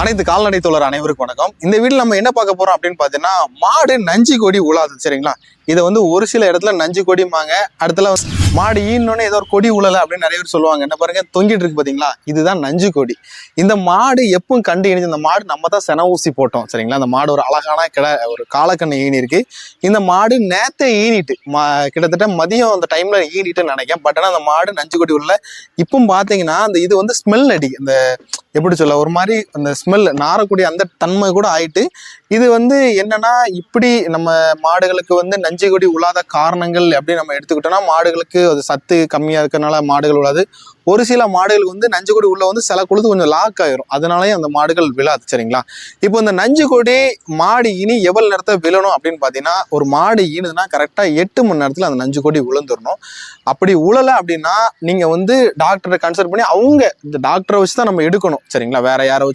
அனைத்து கால்நடை தோழர் அனைவருக்கும் வணக்கம். இந்த வீட்டில் நம்ம என்ன பார்க்க போறோம் அப்படின்னு பார்த்தீங்கன்னா மாடு நஞ்சு கொடி உலாது சரிங்களா? இதை வந்து ஒரு சில இடத்துல நஞ்சு கொடிம்பாங்க அடுத்துல மாடு ஈனோடனே ஏதோ ஒரு கொடி உழலை அப்படின்னு நிறைய பேர் சொல்லுவாங்க. என்ன பாருங்க தொங்கிட்டு இருக்கு பார்த்தீங்களா இதுதான் நஞ்சு கொடி. இந்த மாடு எப்பவும் கண்டு இணைஞ்சு இந்த மாடு நம்ம தான் சென ஊசி போட்டோம் சரிங்களா? அந்த மாடு ஒரு அழகான கிட ஒரு காலக்கண்ணை ஈனி இருக்கு இந்த மாடு நேத்தே ஈனிட்டு மா கிட்டத்தட்ட மதியம் அந்த டைம்ல ஈனிட்டுன்னு நினைக்கிறேன். பட் ஆனால் அந்த மாடு நஞ்சு கொடி உள்ள இப்பவும் பார்த்தீங்கன்னா அந்த இது வந்து ஸ்மெல் அடி. இந்த எப்படி சொல்ல ஒரு மாதிரி அந்த ஸ்மெல் நாரக்கூடிய அந்த தன்மை கூட ஆயிட்டு இது வந்து என்னன்னா இப்படி நம்ம மாடுகளுக்கு வந்து நஞ்சு கொடி உள்ளாத காரணங்கள் அப்படி நம்ம எடுத்துக்கிட்டோம்னா மாடுகளுக்கு அது சத்து கம்மியா இருக்கிறனால மாடுகள் உழாது ஒரு சில மாடுகளுக்கு வந்து நஞ்சு கொடி உள்ள வந்து சில குழுது கொஞ்சம் லாக் ஆயிரும். அதனாலேயே அந்த மாடுகள் விழாது சரிங்களா? இப்போ இந்த நஞ்சு கொடி மாடு இனி எவ்வளவு நேரத்தை விழணும் அப்படின்னு பார்த்தீங்கன்னா ஒரு மாடு ஈனுதுன்னா கரெக்டாக எட்டு மணி நேரத்தில் அந்த நஞ்சு கொடி விழுந்துடணும் அப்படி உழலை அப்படின்னா நீங்கள் வந்து டாக்டரை கன்சல்ட் பண்ணி அவங்க இந்த டாக்டரை வச்சு தான் நம்ம எடுக்கணும் சரிங்களா? வேற யாரை